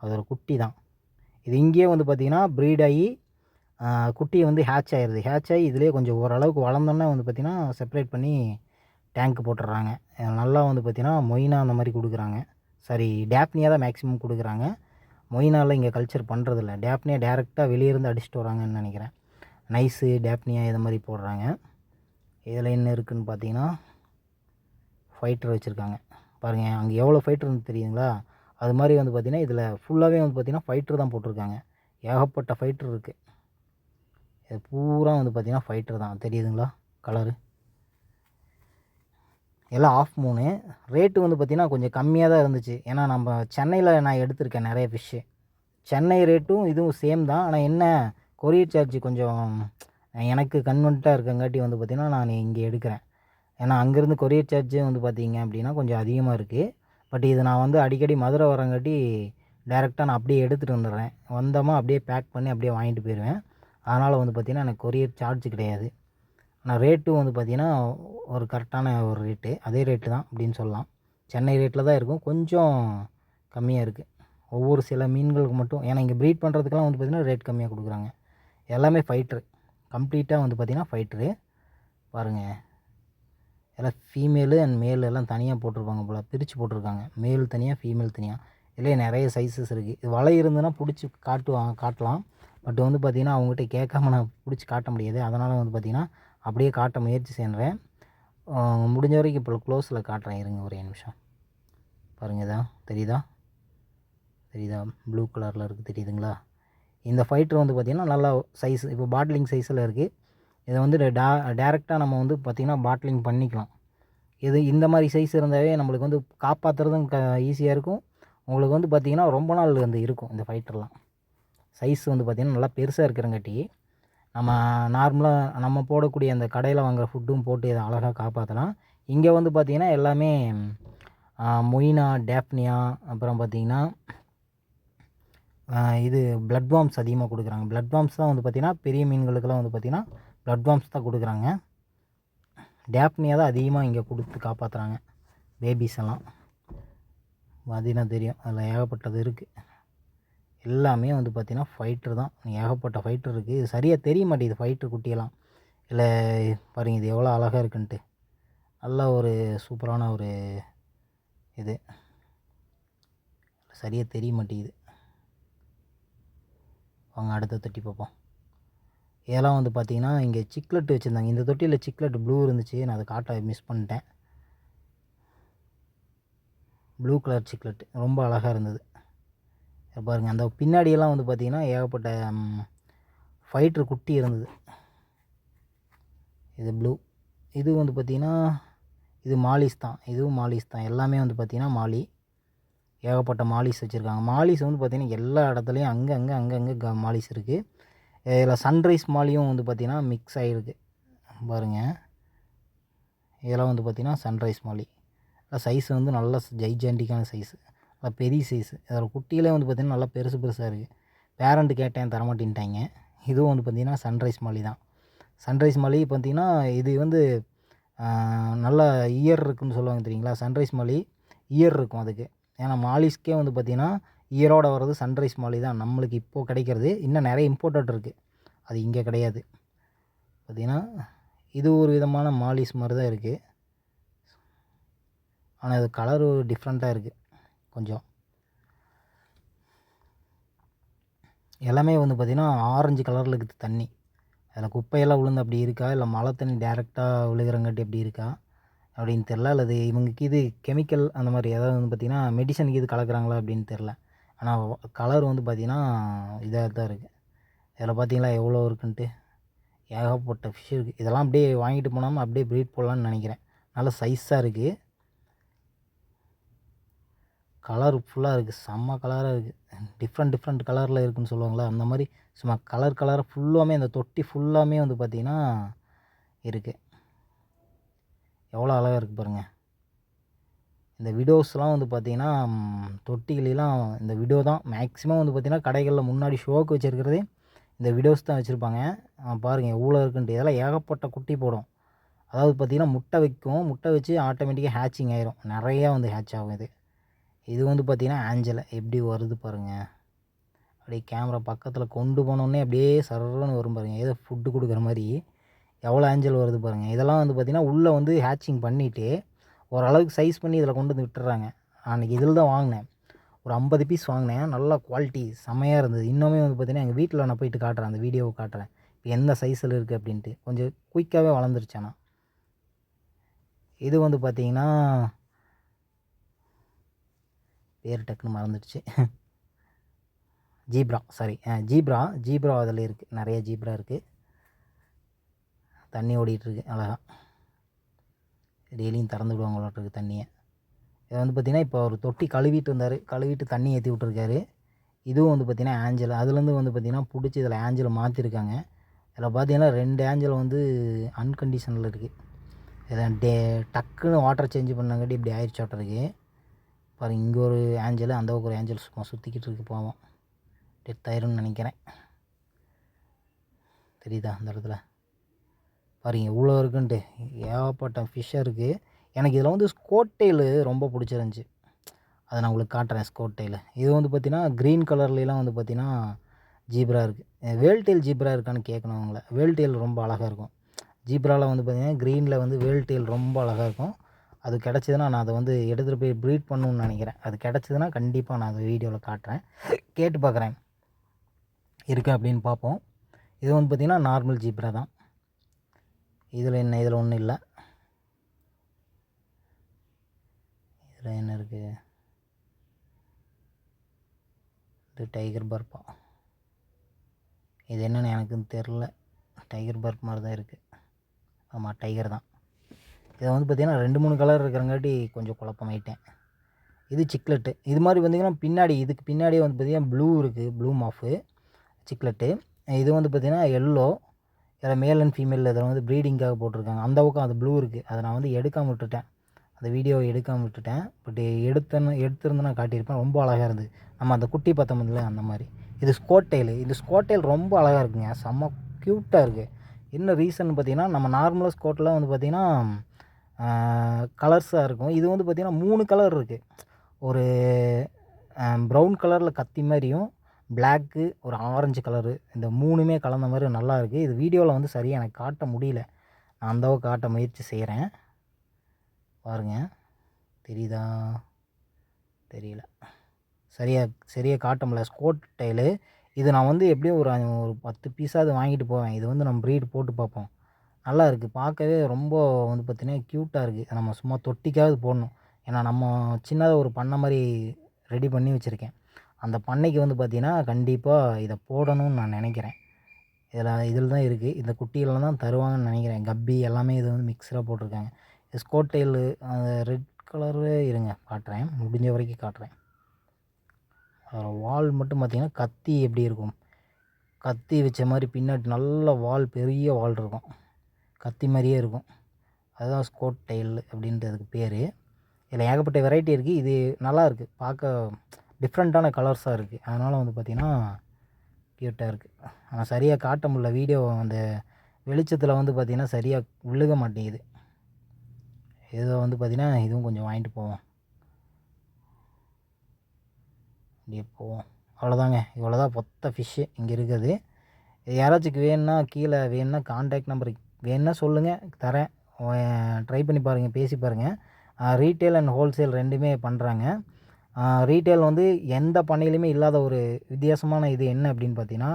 அதோடய குட்டி தான். இது இங்கேயே வந்து பார்த்திங்கன்னா ப்ரீட் ஆகி குட்டி வந்து ஹேட்ச் ஆயிடுது ஹேட்ச் ஆகி இதுலேயே கொஞ்சம் ஓரளவுக்கு வளர்ந்தோன்னே வந்து பார்த்திங்கன்னா செப்பரேட் பண்ணி டேங்க் போட்டுடுறாங்க. நல்லா வந்து பார்த்திங்கன்னா மொயினா அந்த மாதிரி கொடுக்குறாங்க. சாரி டேப்னியாக தான் மேக்ஸிமம் கொடுக்குறாங்க. மொயினாவில் இங்கே கல்ச்சர் பண்ணுறதில்ல டேப்னியா டேரெக்டாக வெளியிருந்து அடிச்சுட்டு வராங்கன்னு நினைக்கிறேன். நைஸு டேப்னியா இது மாதிரி போடுறாங்க. இதில் என்ன இருக்குதுன்னு பார்த்தீங்கன்னா ஃபைட்டர் வச்சுருக்காங்க. பாருங்கள் அங்கே எவ்வளோ ஃபைட்டர்னு தெரியுங்களா அது மாதிரி வந்து பார்த்திங்கன்னா இதில் ஃபுல்லாகவே வந்து பார்த்திங்கன்னா ஃபைட்டர் தான் போட்டிருக்காங்க. ஏகப்பட்ட ஃபைட்டர் இருக்குது இது பூரா வந்து பார்த்திங்கன்னா ஃபைட்டர் தான். தெரியுதுங்களா? கலரு எல்லாம் ஆஃப் மூணு ரேட்டு வந்து பார்த்திங்கன்னா கொஞ்சம் கம்மியாக தான் இருந்துச்சு. ஏன்னா நம்ம சென்னையில் நான் எடுத்திருக்கேன் நிறைய ஃபிஷ்ஷு சென்னை ரேட்டும் இதுவும் சேம் தான். ஆனால் என்ன கொரியர் சார்ஜ் கொஞ்சம் எனக்கு கன்வென்ட்டாக இருக்கங்காட்டி வந்து பார்த்திங்கன்னா நான் இங்கே எடுக்கிறேன். ஏன்னா அங்கேருந்து கொரியர் சார்ஜ் வந்து பார்த்திங்க அப்படின்னா கொஞ்சம் அதிகமாக இருக்குது பட் இது நான் வந்து அடிக்கடி மதுரை வரங்காட்டி டேரெக்டாக நான் அப்படியே எடுத்துகிட்டு வந்துடுறேன். வந்தோமா அப்படியே பேக் பண்ணி அப்படியே வாங்கிட்டு போயிடுவேன். அதனால் வந்து பார்த்திங்கன்னா எனக்கு கொரியர் சார்ஜ் கிடையாது. ஆனால் ரேட்டும் வந்து பார்த்திங்கன்னா ஒரு கரெக்டான ஒரு ரேட்டு. அதே ரேட்டு தான் அப்படின்னு சொல்லலாம். சென்னை ரேட்டில் தான் இருக்கும். கொஞ்சம் கம்மியாக இருக்குது ஒவ்வொரு சில மீன்களுக்கு மட்டும். ஏன்னா இங்கே ப்ரீட் பண்ணுறதுக்கெல்லாம் வந்து பார்த்திங்கன்னா ரேட் கம்மியாக கொடுக்குறாங்க. எல்லாமே ஃபைட்ரு கம்ப்ளீட்டாக வந்து பார்த்திங்கன்னா ஃபைட்ரு பாருங்கள் எல்லாம் ஃபீமேலு அண்ட் மேல் எல்லாம் தனியாக போட்டிருப்பாங்க போல். பிரித்து போட்டிருக்காங்க. மேல் தனியாக ஃபீமேல் தனியாக இதுலேயே நிறைய சைஸஸ் இருக்குது இது வலை இருந்ததுன்னா பிடிச்சி காட்டுவாங்க காட்டலாம். பட் வந்து பார்த்திங்கன்னா அவங்ககிட்ட கேட்காம நான் பிடிச்சி காட்ட முடியாது. அதனால் வந்து பார்த்திங்கன்னா அப்படியே காட்ட முயற்சி செய்கிறேன் முடிஞ்ச வரைக்கும் இப்போ க்ளோஸில் காட்டுறேன். இருங்க ஒரே நிமிஷம். பாருங்கள் இதா தெரியுதா? தெரியுதா ப்ளூ கலரில் இருக்குது தெரியுதுங்களா? இந்த ஃபைட்ரு வந்து பார்த்திங்கன்னா நல்லா சைஸ் இப்போ பாட்லிங் சைஸில் இருக்குது இதை வந்து டே டேரெக்டாக நம்ம வந்து பார்த்திங்கன்னா பாட்லிங் பண்ணிக்கலாம். இது இந்த மாதிரி சைஸ் இருந்தாவே நம்மளுக்கு வந்து காப்பாற்றுறதும் க ஈஸியாக இருக்கும். உங்களுக்கு வந்து பார்த்திங்கன்னா ரொம்ப நாள் வந்து இருக்கும் இந்த ஃபைட்டர்லாம் சைஸ் வந்து பார்த்திங்கன்னா நல்லா பெருசாக இருக்கிறங்காட்டி நம்ம நார்மலாக நம்ம போடக்கூடிய அந்த கடையில் வாங்குற ஃபுட்டும் போட்டு இதை அழகாக காப்பாற்றலாம் இங்கே வந்து பார்த்திங்கன்னா எல்லாமே மொயினா டேப்னியா அப்புறம் பார்த்திங்கன்னா இது பிளட் வாம்ஸ் அதிகமாக கொடுக்குறாங்க. பிளட் வார்ம்ஸ் தான் வந்து பார்த்திங்கன்னா பெரிய மீன்களுக்கெல்லாம் வந்து பார்த்திங்கன்னா பிளட் வார்ம்ஸ் தான் கொடுக்குறாங்க. டேப்னியா தான் அதிகமாக இங்கே கொடுத்து காப்பாற்றுறாங்க பேபிஸ் எல்லாம். பார்த்தீங்கன்னா தெரியும்? அதில் ஏகப்பட்டது இருக்குது எல்லாமே வந்து பார்த்திங்கன்னா ஃபைட்ரு தான். ஏகப்பட்ட ஃபைட்ரு இருக்குது இது சரியாக தெரிய மாட்டேங்குது ஃபைட்ரு குட்டியெல்லாம். இல்லை பாருங்கள் இது எவ்வளோ அழகாக இருக்குன்ட்டு. நல்ல ஒரு சூப்பரான ஒரு இது. சரியாக தெரிய மாட்டேங்குது வாங்க அடுத்த தொட்டி பார்ப்போம். இதெல்லாம் வந்து பார்த்திங்கன்னா இங்கே சிக்லெட் வச்சுருந்தாங்க. இந்த தொட்டியில் சிக்லெட் ப்ளூ இருந்துச்சு. நான் அதை காட்ட மிஸ் பண்ணிட்டேன். ப்ளூ கலர் சிக்லெட் ரொம்ப அழகாக இருந்தது. பாருங்கள் அந்த பின்னாடியெல்லாம் வந்து பார்த்திங்கன்னா ஏகப்பட்ட ஃபைட்ரு குட்டி இருந்தது. இது ப்ளூ இது வந்து பார்த்திங்கன்னா இது மாலிஸ் தான். இதுவும் மாலிஸ் தான். எல்லாமே வந்து பார்த்திங்கன்னா மாலி. ஏகப்பட்ட மாலிஸ் வச்சுருக்காங்க. மாலிஸ் வந்து பார்த்திங்கன்னா எல்லா இடத்துலையும் அங்கே அங்கே அங்கே அங்கே க மாலிஸ் இருக்குது இதில் சன்ரைஸ் மாலியும் வந்து பார்த்திங்கன்னா மிக்ஸ் ஆகிருக்கு பாருங்கள் இதெல்லாம் வந்து பார்த்திங்கன்னா சன்ரைஸ் மாலி. சைஸ் வந்து நல்ல ஜைஜாண்டிக்கான சைஸு நல்லா பெரிய சைஸ் அதில் குட்டியிலே வந்து பார்த்திங்கன்னா நல்லா பெருசு பெருசாக இருக்குது பேரண்ட்டு கேட்டேன் தரமாட்டேன்ட்டாங்க? இதுவும் வந்து பார்த்திங்கன்னா சன்ரைஸ் மாலி தான். சன்ரைஸ் மாலி பார்த்திங்கன்னா இது வந்து நல்ல இயர் இருக்குன்னு சொல்லுவாங்க தெரியுங்களா? சன்ரைஸ் மாலி இயர் இருக்கும் அதுக்கு. ஏன்னா மாலிஸ்க்கே வந்து பார்த்திங்கன்னா இயரோட வர்றது சன்ரைஸ் மாலி தான். நம்மளுக்கு இப்போது கிடைக்கிறது இன்னும் நிறைய இம்போர்ட்டட் இருக்குது அது இங்கே கிடையாது. பார்த்திங்கன்னா இது ஒரு விதமான மாலிஸ் மாதிரி தான் இருக்குது ஆனால் இது கலரு டிஃப்ரெண்ட்டாக இருக்குது கொஞ்சம். எல்லாமே வந்து பார்த்திங்கன்னா ஆரஞ்சு கலரில் இருக்குது தண்ணி. அதில் குப்பையெல்லாம் விழுந்து அப்படி இருக்கா? இல்லை மழை தண்ணி டேரெக்டாக விழுகிறங்காட்டி அப்படி இருக்கா? அப்படின்னு தெரில அல்லது இவங்களுக்கு இது கெமிக்கல் அந்த மாதிரி ஏதாவது வந்து பார்த்திங்கன்னா மெடிசனுக்கு இது கலக்குறாங்களா அப்படின்னு தெரில ஆனால் கலர் வந்து பார்த்திங்கன்னா இதாக தான் இருக்குது இதில் பார்த்தீங்களா எவ்வளோ இருக்குன்ட்டு. ஏகப்பட்ட ஃபிஷ் இருக்குது இதெல்லாம் அப்படியே வாங்கிட்டு போனாமல் அப்படியே ப்ரீட் போடலான்னு நினைக்கிறேன். நல்ல சைஸாக இருக்குது கலர் ஃபுல்லாக இருக்குது செம்ம கலராக இருக்குது டிஃப்ரெண்ட் டிஃப்ரெண்ட் கலரில் இருக்குதுன்னு சொல்லுவாங்களே அந்த மாதிரி சும்மா கலர் கலராக ஃபுல்லாமே அந்த தொட்டி ஃபுல்லாமே வந்து பார்த்திங்கன்னா இருக்குது எவ்வளோ அழகாக இருக்குது பாருங்கள் இந்த விடோஸ்லாம் வந்து பார்த்திங்கன்னா தொட்டிகளெலாம் இந்த விடோ தான். மேக்ஸிமம் வந்து பார்த்திங்கன்னா கடைகளில் முன்னாடி ஷோக்கு வச்சுருக்கிறதே இந்த விடோஸ் தான் வச்சுருப்பாங்க. பாருங்கள் எவ்வளோ இருக்குன்ட்டு. இதெல்லாம் ஏகப்பட்ட குட்டி போடும். அதாவது பார்த்திங்கன்னா முட்டை வைக்கும். முட்டை வச்சு ஆட்டோமேட்டிக்காக ஹேச்சிங் ஆயிரும். நிறையா வந்து ஹேட்ச் ஆகும் இது. இது வந்து பார்த்திங்கன்னா ஆஞ்சலை. எப்படி வருது பாருங்கள் அப்படியே கேமரா பக்கத்தில் கொண்டு போனோடனே அப்படியே சர்றன்னு வரும் பாருங்கள் ஏதோ ஃபுட்டு கொடுக்குற மாதிரி. எவ்வளோ ஆஞ்சல் வருது பாருங்கள் இதெல்லாம் வந்து பார்த்திங்கன்னா உள்ளே வந்து ஹேச்சிங் பண்ணிவிட்டு ஓரளவுக்கு சைஸ் பண்ணி இதில் கொண்டு வந்து விட்டுறாங்க. அன்றைக்கி இதில் தான் வாங்கினேன். ஒரு ஐம்பது பீஸ் வாங்கினேன். நல்லா குவாலிட்டி செம்மையாக இருந்தது. இன்னுமே வந்து பார்த்திங்கன்னா எங்கள் வீட்டில் நான் போயிட்டு காட்டுறேன். அந்த வீடியோவை காட்டுறேன். இப்போ எந்த சைஸில் இருக்குது அப்படின்ட்டு. கொஞ்சம் குயிக்காகவே வளர்ந்துருச்சு இது வந்து பார்த்திங்கன்னா பேர் டக்குன்னு மறந்துடுச்சு. ஜீப்ரா சாரி ஜீப்ரா ஜீப்ரா அதில் இருக்குது நிறைய ஜீப்ரா இருக்குது தண்ணி ஓடிட்டுருக்கு அழகா. டெய்லியும் திறந்து விடுவாங்க தண்ணியை. இதை வந்து பார்த்திங்கன்னா இப்போ ஒரு தொட்டி கழுவிட்டு இருந்தார் கழுவிட்டு தண்ணி ஏற்றி விட்ருக்காரு இதுவும் வந்து பார்த்திங்கன்னா ஆஞ்சல் அதுலேருந்து வந்து பார்த்திங்கன்னா பிடிச்சி இதில் ஆஞ்சலை மாற்றிருக்காங்க இதில் பார்த்தீங்கன்னா ரெண்டு ஆஞ்சல் வந்து அன்கண்டிஷனில் இருக்குது இதை டே டக்குன்னு வாட்டர் சேஞ்ச் பண்ணாங்காட்டி இப்படி ஆயிடுச்சாட்டிருக்கு பாருங்க இங்கே ஒரு ஏஞ்சல் அந்த ஒரு ஏஞ்சல் சும்மா சுற்றிக்கிட்டு இருக்கு போவோம். டெத் ஆயிரும்னு நினைக்கிறேன். தெரியுதா அந்த இடத்துல? பாருங்க இவ்வளோ இருக்குன்ட்டு ஏகப்பட்ட ஃபிஷ்ஷாக இருக்குது எனக்கு இதில் வந்து ஸ்கோட்டைலு ரொம்ப பிடிச்சிருந்துச்சி. அதை நான் உங்களுக்கு காட்டுறேன் ஸ்கோட்டைலு இது வந்து பார்த்திங்கன்னா க்ரீன் கலர்லலாம் வந்து பார்த்திங்கன்னா ஜீப்ரா இருக்குது வேல்டெயில் ஜீப்ரா இருக்கான்னு கேட்கணும் அவங்கள. வேல்டெயில் ரொம்ப அழகாக இருக்கும். ஜீப்ராவில் வந்து பார்த்திங்கன்னா க்ரீனில் வந்து வேல்டெயில் ரொம்ப அழகாக இருக்கும். அது கிடச்சிதுன்னா நான் அதை வந்து எடுத்துகிட்டு போய் ப்ரீட் பண்ணணுன்னு நினைக்கிறேன். அது கிடச்சிதுன்னா கண்டிப்பாக நான் அதை வீடியோவில் காட்டுறேன். கேட்டு பார்க்குறேன் இருக்கா அப்படின்னு பார்ப்போம். இது வந்து பார்த்திங்கன்னா நார்மல் ஜீப்ரா தான். இதில் என்ன இதில் ஒன்றும் இல்லை. இதில் என்ன இருக்குது இது டைகர் பர்பா இது என்னென்னு எனக்குன்னு தெரில டைகர் பர்ப் மாதிரி தான் இருக்குது ஆமாம் டைகர் தான். இதை வந்து பார்த்திங்கன்னா ரெண்டு மூணு கலர் இருக்கிறங்காட்டி கொஞ்சம் குழப்பமாயிட்டேன். இது சிக்லெட்டு இது மாதிரி பார்த்திங்கன்னா பின்னாடி இதுக்கு பின்னாடியே வந்து பார்த்திங்கன்னா ப்ளூ இருக்குது ப்ளூ மாஃபு சிக்லெட்டு இது வந்து பார்த்திங்கன்னா எல்லோ இதில் மேல் அண்ட் ஃபீமேல் இதில் வந்து ப்ரீடிங்காக போட்டிருக்காங்க. அந்த பக்கம் அது ப்ளூ இருக்குது அதை நான் வந்து எடுக்காமல் விட்டுட்டேன். அந்த வீடியோவை எடுக்காமல் விட்டுட்டேன். பட் எடுத்தேன்னு எடுத்திருந்தேன் நான் காட்டியிருப்பேன். ரொம்ப அழகாக இருந்தது. நம்ம அந்த குட்டி பார்த்தோம்ல அந்த மாதிரி. இது ஸ்கோட்டைல் இது ஸ்கோட்டைல் ரொம்ப அழகாக இருக்குங்க. செம்ம க்யூட்டாக இருக்குது என்ன ரீசன் பார்த்தீங்கன்னா நம்ம நார்மலாக ஸ்கோட்டெலாம் வந்து பார்த்திங்கன்னா கலர்ஸாக இருக்கும். இது வந்து பார்த்திங்கன்னா மூணு கலர் இருக்குது ஒரு ப்ரௌன் கலரில் கத்தி மாதிரியும் பிளாக்கு ஒரு ஆரஞ்சு கலரு இந்த மூணுமே கலந்த மாதிரி நல்லா இருக்குது இது வீடியோவில் வந்து சரியாக எனக்கு காட்ட முடியல. நான் அந்தளவு காட்ட முயற்சி செய்கிறேன் பாருங்கள் தெரியுதா? தெரியல. சரியாக சரியாக காட்ட முடியல. ஸ்கோட் டைலு இது நான் வந்து எப்படியும் ஒரு ஒரு பத்து பீஸாவது வாங்கிட்டு போவேன். இது வந்து நம்ம ப்ரீட் போட்டு பார்ப்போம். நல்லா இருக்குது பார்க்கவே ரொம்ப வந்து பார்த்திங்கன்னா க்யூட்டாக இருக்குது நம்ம சும்மா தொட்டிக்காவது போடணும். ஏன்னா நம்ம சின்னதாக ஒரு பண்ணை மாதிரி ரெடி பண்ணி வச்சுருக்கேன். அந்த பண்ணைக்கு வந்து பார்த்திங்கன்னா கண்டிப்பாக இதை போடணும்னு நான் நினைக்கிறேன். இதில் இதில் தான் இருக்குது இந்த குட்டியெல்லாம் தான் தருவாங்கன்னு நினைக்கிறேன். கப்பி எல்லாமே இது வந்து மிக்சராக போட்டிருக்காங்க. ஸ்கோட்டைலு அந்த ரெட் கலரு இருங்க. காட்டுறேன். முடிஞ்ச வரைக்கும் காட்டுறேன். அதில் வால் மட்டும் பார்த்திங்கன்னா கத்தி எப்படி இருக்கும்? கத்தி வச்ச மாதிரி பின்னாடி நல்ல வால் பெரிய வால் இருக்கும். கத்தி மாதிரியே இருக்கும். அதுதான் ஸ்கோட் டைல் அப்படின்றதுக்கு பேர். இதில் ஏகப்பட்ட வெரைட்டி இருக்குது இது நல்லா இருக்குது பார்க்க டிஃப்ரெண்ட்டான கலர்ஸாக இருக்குது அதனால் வந்து பார்த்திங்கன்னா க்யூட்டாக இருக்குது ஆனால் சரியாக காட்ட முடியல. வீடியோ அந்த வெளிச்சத்தில் வந்து பார்த்திங்கன்னா சரியாக விழுக மாட்டேங்குது. இதை வந்து பார்த்திங்கன்னா இதுவும் கொஞ்சம் வாங்கிட்டு போவோம். அப்படியே போவோம். அவ்வளோதாங்க இவ்வளோதான் பொத்த மொத்த ஃபிஷ்ஷு இங்கே இருக்குது. இது யாராச்சும் வேணும்னா கீழே வேணும்னா கான்டாக்ட் நம்பருக்கு வேணும்னா சொல்லுங்கள் தரேன். ட்ரை பண்ணி பாருங்கள் பேசி பாருங்கள் ரீட்டெயில் அண்ட் ஹோல்சேல் ரெண்டுமே பண்ணுறாங்க ரீட்டெயில் வந்து எந்த பண்ணையிலையுமே இல்லாத ஒரு வித்தியாசமான இது என்ன அப்படின்னு பார்த்தீங்கன்னா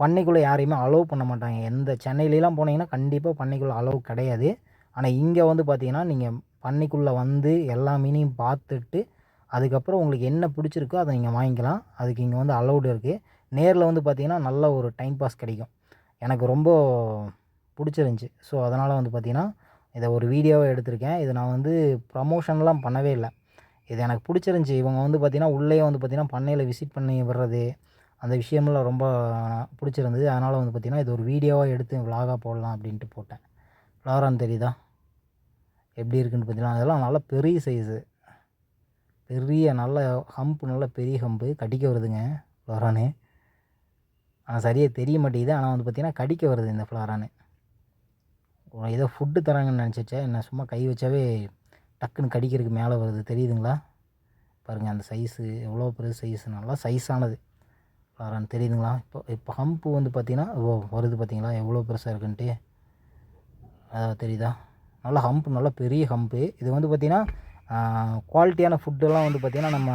பண்ணைக்குள்ளே யாரையுமே அலோவ் பண்ண மாட்டாங்க. எந்த சென்னையிலலாம் போனீங்கன்னா கண்டிப்பாக பண்ணைக்குள்ளே அலோவ் கிடையாது. ஆனால் இங்கே வந்து பார்த்தீங்கன்னா நீங்கள் பண்ணைக்குள்ளே வந்து எல்லா மீனையும் பார்த்துட்டு அதுக்கப்புறம் உங்களுக்கு என்ன பிடிச்சிருக்கோ அதை நீங்கள் வாங்கிக்கலாம். அதுக்கு இங்கே வந்து அலௌடு இருக்குது நேரில் வந்து பார்த்திங்கன்னா நல்ல ஒரு டைம் பாஸ் கிடைக்கும். எனக்கு ரொம்ப பிடிச்சிருந்துச்சி. ஸோ அதனால் வந்து பார்த்திங்கன்னா இதை ஒரு வீடியோவை எடுத்திருக்கேன். இது நான் வந்து ப்ரமோஷன்லாம் பண்ணவே இல்லை. இது எனக்கு பிடிச்சிருந்துச்சி. இவங்க வந்து பார்த்திங்கன்னா உள்ளே வந்து பார்த்திங்கன்னா பண்ணையில் விசிட் பண்ணி விடுறது அந்த விஷயமெல்லாம் ரொம்ப பிடிச்சிருந்தது. அதனால் வந்து பார்த்திங்கன்னா இது ஒரு வீடியோவாக எடுத்து விலாகாக போடலாம் அப்படின்ட்டு போட்டேன். ஃப்ளாரான் தெரியுதா? எப்படி இருக்குன்னு பார்த்தீங்கன்னா அதெல்லாம் நல்லா பெரிய சைஸு பெரிய நல்ல ஹம்ப் நல்ல பெரிய ஹம்பு கடிக்க வருதுங்க ஃப்ளோரானு ஆனால் சரியாக தெரிய மாட்டேங்குது. ஆனால் வந்து பார்த்திங்கன்னா கடிக்க வருது இந்த ஃப்ளோரானு ஏதோ ஃபுட்டு தராங்கன்னு நினச்சிச்சா என்ன சும்மா கை வச்சாவே டக்குன்னு கடிக்கிறதுக்கு மேலே வருது. தெரியுதுங்களா? பாருங்கள் அந்த சைஸு எவ்வளோ பெரிய சைஸு நல்லா சைஸானது வரான்னு தெரியுதுங்களா? இப்போ இப்போ ஹம்ப்பு வந்து பார்த்திங்கன்னா ஓ வருது பார்த்தீங்களா? எவ்வளோ பெருசாக இருக்குன்ட்டு. அதாவது தெரியுதா? நல்லா ஹம்ப் நல்லா பெரிய ஹம்ப்பு இது வந்து பார்த்திங்கன்னா குவாலிட்டியான ஃபுட்டெல்லாம் வந்து பார்த்திங்கன்னா நம்ம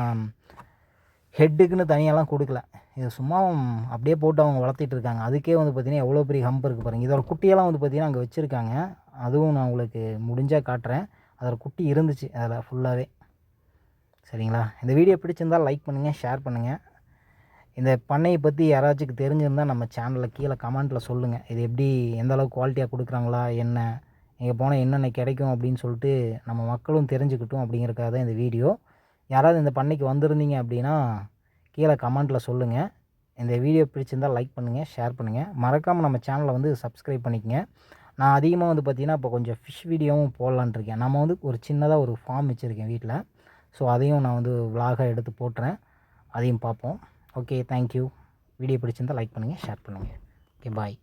ஹெட்டுக்குன்னு தனியாலாம் கொடுக்கல. இது சும்மா அப்படியே போட்டு அவங்க வளர்த்திட்டு இருக்காங்க. அதுக்கே வந்து பார்த்திங்கன்னா எவ்வளோ பெரிய ஹம்ப் இருக்குது பாருங்கள் இதோட குட்டியெல்லாம் வந்து பார்த்திங்கன்னா அங்கே வச்சுருக்காங்க. அதுவும் நான் உங்களுக்கு முடிஞ்சால் காட்டுறேன். அதோட குட்டி இருந்துச்சு அதில் ஃபுல்லாகவே சரிங்களா? இந்த வீடியோ பிடிச்சிருந்தால் லைக் பண்ணுங்கள் ஷேர் பண்ணுங்கள் இந்த பண்ணையை பற்றி யாராச்சும் தெரிஞ்சிருந்தால் நம்ம சேனலில் கீழே கமெண்ட்டில் சொல்லுங்கள் இது எப்படி எந்த அளவுக்கு குவாலிட்டியாக கொடுக்குறாங்களா என்ன இங்கே போனால் என்னென்ன கிடைக்கும் அப்படின்னு சொல்லிட்டு நம்ம மக்களும் தெரிஞ்சுக்கிட்டோம் அப்படிங்கிறக்காக தான் இந்த வீடியோ யாராவது இந்த பண்ணைக்கு வந்திருந்தீங்க அப்படின்னா கீழே கமெண்ட்டில் சொல்லுங்கள் இந்த வீடியோ பிடிச்சிருந்தால் லைக் பண்ணுங்கள் ஷேர் பண்ணுங்கள் மறக்காமல் நம்ம சேனலை வந்து சப்ஸ்கிரைப் பண்ணிக்கங்க. நான் அதிகமாக வந்து பார்த்திங்கன்னா இப்போ கொஞ்சம் ஃபிஷ் வீடியோவும் போடலான் இருக்கேன். நம்ம வந்து ஒரு சின்னதாக ஒரு ஃபார்ம் வச்சுருக்கேன் வீட்டில் ஸோ அதையும் நான் வந்து விலாகாக எடுத்து போட்டுறேன். அதையும் பார்ப்போம். ஓகே தேங்க்யூ வீடியோ பிடிச்சிருந்தால் லைக் பண்ணுங்கள் ஷேர் பண்ணுங்கள் ஓகே பாய்